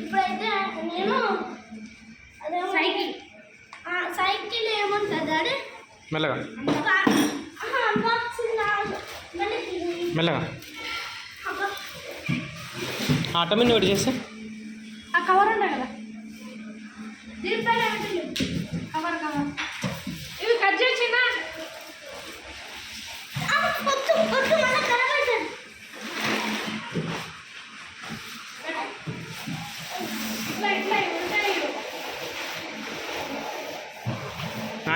ఇప్పుడైతే నేను cycle cycle ఏముంటుంది డాడీ మెల్లగా. మెల్లగా ఆటో మీద ఒకటి చేస్తే ఆ కవర్ ఉన్నాయి కదా. దీనిపైన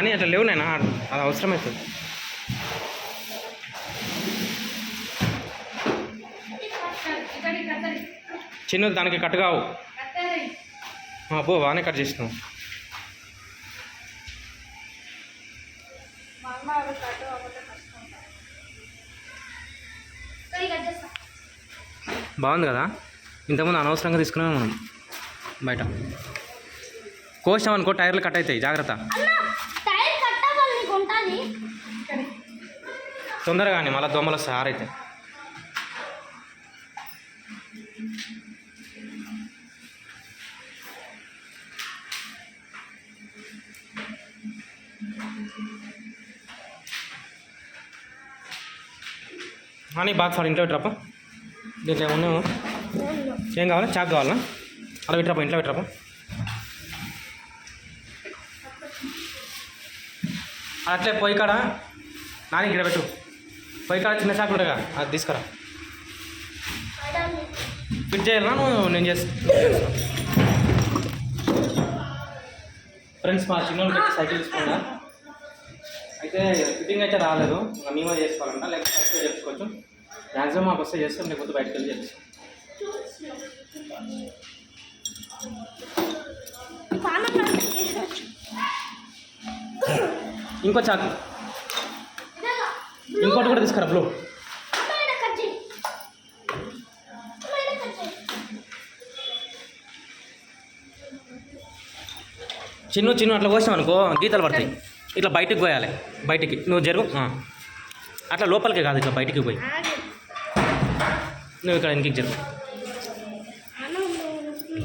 కానీ అట్లా లేవు నేను అది అవసరమవుతుంది చిన్నది దానికి కట్ కావు. కత్తరి బాగానే కట్ చేసినావు. బాగుంది కదా? ఇంతకుముందు అనవసరంగా తీసుకున్నాం మనం. బయట. కోసాం అనుకో టైర్లు కట్ అవుతాయి. జాగ్రత్త అన్న టైర్ కట్టవాలి నీకు ఉంటుంది తొందరగా కానీ మళ్ళీ దొమ్మలు సార్ అయితే అని బాక్స్ వాడు ఇంట్లో పెట్టరాపా? దీంట్లో ఉన్నాము ఏం కావాలా? చాక్ కావాలా? అలా పెట్టరాపా ఇంట్లో పెట్టరాపా? అట్లే పోయి కాడ? నాని ఇక్కడ పెట్టు. పొయ్యి చిన్న చాకులు ఉండగా అది తీసుకురా. ఫిట్ చేయాలన్నా నువ్వు? నేను చేస్తా. ఫ్రెండ్స్ మా చిన్నోళ్ళకి సైకిల్ తీసుకున్నా అయితే ఫిట్టింగ్ అయితే రాలేదు. మేమే చేసుకోవాలన్నా లేకపోతే బయటకు చేసుకోవచ్చు. మ్యాక్సిమం మాకు వస్తే చేస్తాం లేకపోతే బయటకు వెళ్ళి చేస్తాం. ఇంకో చాకు. ఇంకోటి కూడా తీసుకురా బ్లూ. అమ్మాయిడ కట్ చిన్ను చిన్ను అట్లా కోసాం అనుకో గీతలు పడతాయి. ఇట్లా బయటికి పోయాలి. బయటికి. నువ్వు జరుగు. అట్లా లోపలికి కాదు ఇట్లా బయటికి పోయి. నువ్వు ఇక్కడ ఇంటికి జరుగు.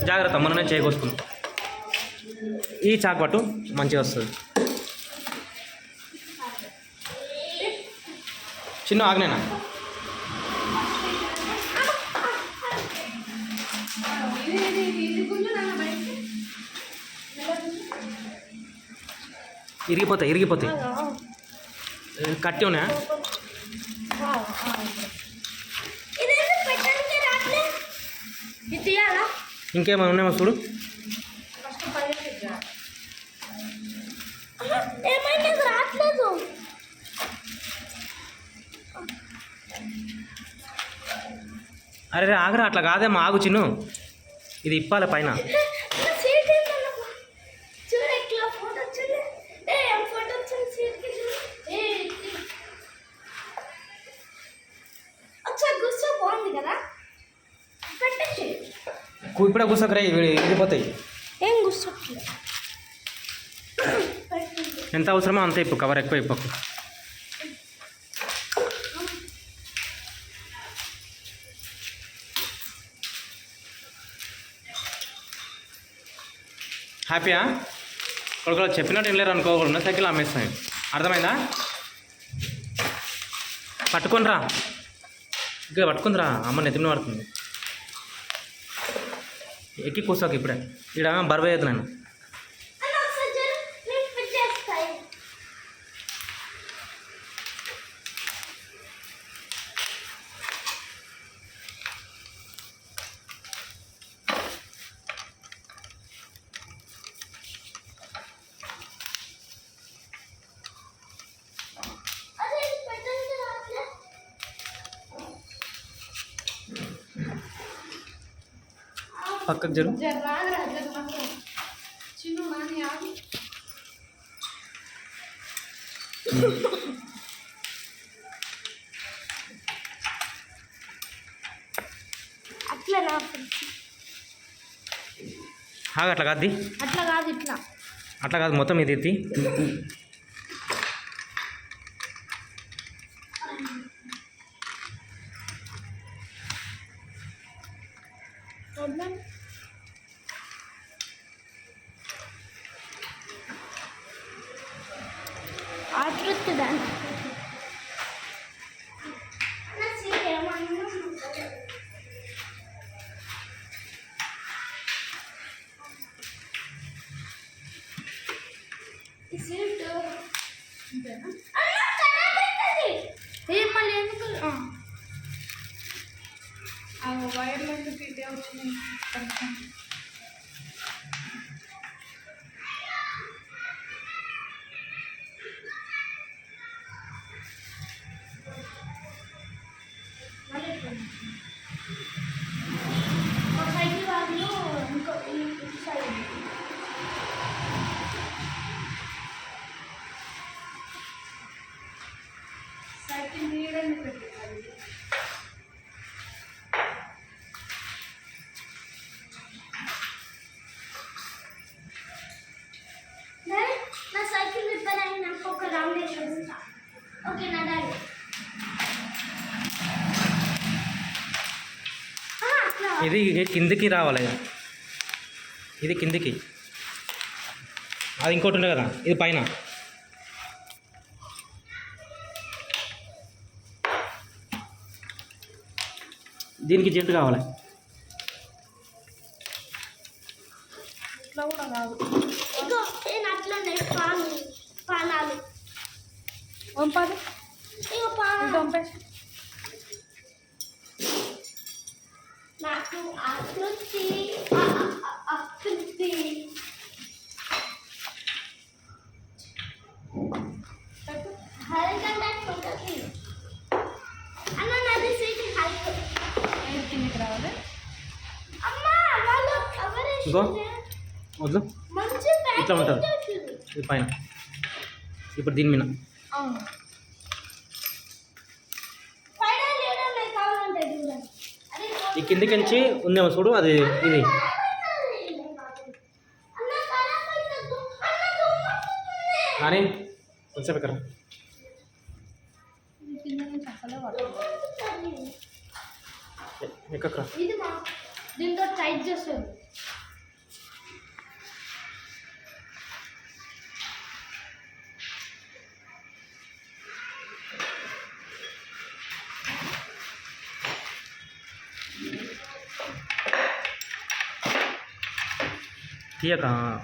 జాగ్రత్త మననే చేయకోసుకుంది ఈ చాక్ పట్టు మంచిగా వస్తుంది. చిన్న ఆగ్నేనా? ఇరిగిపోతాయి ఇరిగిపోతాయి కట్టి ఉన్నాయా ఇంకేమైనా ఉన్నాయో చూడు ఫస్ట్ పైన ఏమైంది ఇది రావట్లేదు అరే ఆగరా అట్లా కాదేమో ఆగు చిన్ను. ఇది ఇప్పాలి పైన. కూర్చో ఇప్పుడే కూర్చోకరా ఇవి ఇరిగిపోతాయి ఏం కూర్చోట్లేదు? ఎంత అవసరమో అంత ఇప్పు కవర్ ఎక్కువ ఇప్పకు హ్యాపీయా ఒకవేళ చెప్పినట్టు వినలేరు అనుకో ఉన్న సైకిల్ అమ్మేస్తాయి అర్థమైందా? పట్టుకొనిరా. ఇక్కడ పట్టుకుందిరా అమ్మ నెత్తిన పడుతుంది. ఎక్కి కూర్చోక ఇప్పుడే. ఇక్కడ బరువు అయ్యేది నేను అన్న ఒకసారి చూడు నేను ఫిట్ చేస్తాయి అదే ఇది పెట్టడానికి రావట్లే పక్కకు జరు జర్రాగరా జర్రా చిన్న నాని ఆగి అట్లా నా ఆగు అట్లా కాదు అట్లా కాదు ఇట్లా అట్లా కాదు మొత్తం ఇది ఎత్తి ప్రాబ్లం ఆతృతదాన్ని ఈ సీట్ అంతేనా అలా ఖరాబ్ అవుతుంది ఏ మళ్ళీ ఎందుకు ఆ. ఆ వైర్లు ఎందుకు ఇదే సైకిల్ నీడని పెట్టాలి డాడీ, నా సైకిల్ రిపేర్ అయినాక ఒక రౌండ్ వేసి వస్తా ఓకే నా డాడీ ఆ, అట్లా. ఇది కిందికి రావాలి. ఇది కిందికి. అది ఇంకోటి ఉండే కదా ఇది పైన దీనికి జెంట్ కావాలి ఇట్లా కూడా కాదు ఇగో నేను అట్లనే పాలు పానాలు పంపాలి ఇగో ఇది పానాలు. పంపేసి. నాకు ఆకృతి ఆకృతి పెట్టు. హరికంటే ఉంటుంది అన్న నాది సీట్ హైట్ ఏది కిందికి రావాలి అమ్మా వాళ్ళు కవర్ వద్దు. ఇట్లా ఉంటుంది. ఇది పైన. ఇప్పుడు దీని మీద. ఈ కిందికి నుంచి ఉందేమో చూడు అది ఇది. కానీ కొంచెం ఇక్కడ ఇది దీంతో టైట్ 第二。